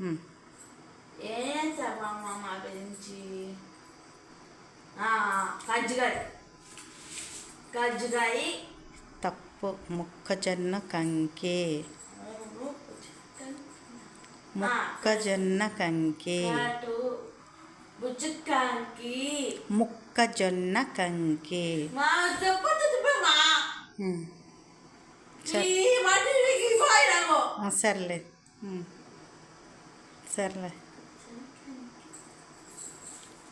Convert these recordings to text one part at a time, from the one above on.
ఉమ్. ఏం చెప్పమ్మా మా గురించి? కజ్జికాయ. కజ్జికాయ. తప్పు. మొక్కజొన్న కంకి. మొక్కజొన్న కంకి. కాటు. బుజ్జకాయకి మొక్కజొన్న కంకి. మా సర్లే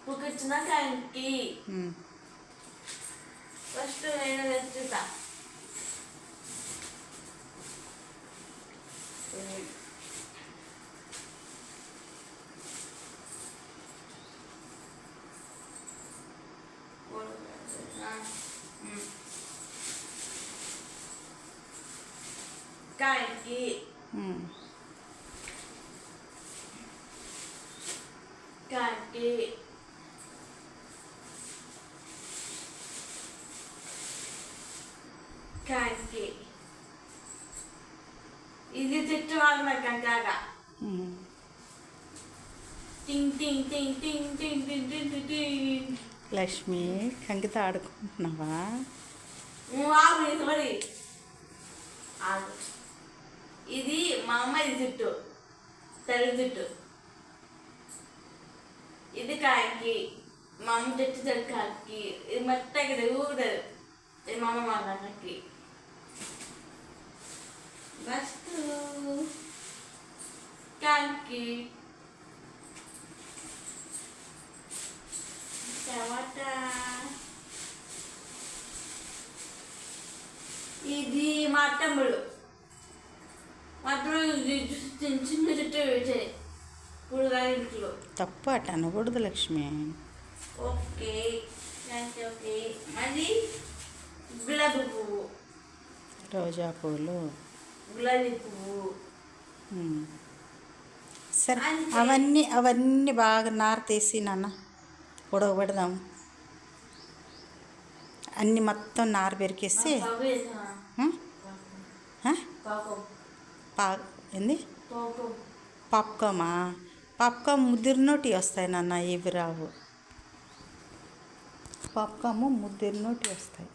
ఒక చిన్న కాయకి ఉమ్. ఫస్ట్ నేను తెచ్చుతా కాయకి గడ్డి గడ్డి ఇది తిట్టువాళ్ళకి అంటారా లక్ష్మి కంకిత ఆడుకుంటున్నావా? ఇది మా అమ్మ జుట్టు. తల్లి జుట్టు. ഇത് കാക്കി മാമ തെറ്റ് തെക്കാക്കി ഇത് മറ്റേ ഊട് മാമ മാറാക്കി വസ്തു കാക്കി టమాటా ఇది మా తమ్ముడు మా తమ్ముడు చిన్న చుట్టూ తప్పు అట అనకూడదు లక్ష్మి. ఓకే రోజా పువ్వులు సరే అవన్నీ అవన్నీ బాగా నారతేసి నాన్న పొడవ పెడదాం అన్ని మొత్తం నార పెరికేసి. పా ఏంది? పాప్కోమా? పాప్కామ్ ముద్దిరినోటి వస్తాయి నాన్న ఇవి రావు పాప్కాము ముద్దిరినోటి వస్తాయి.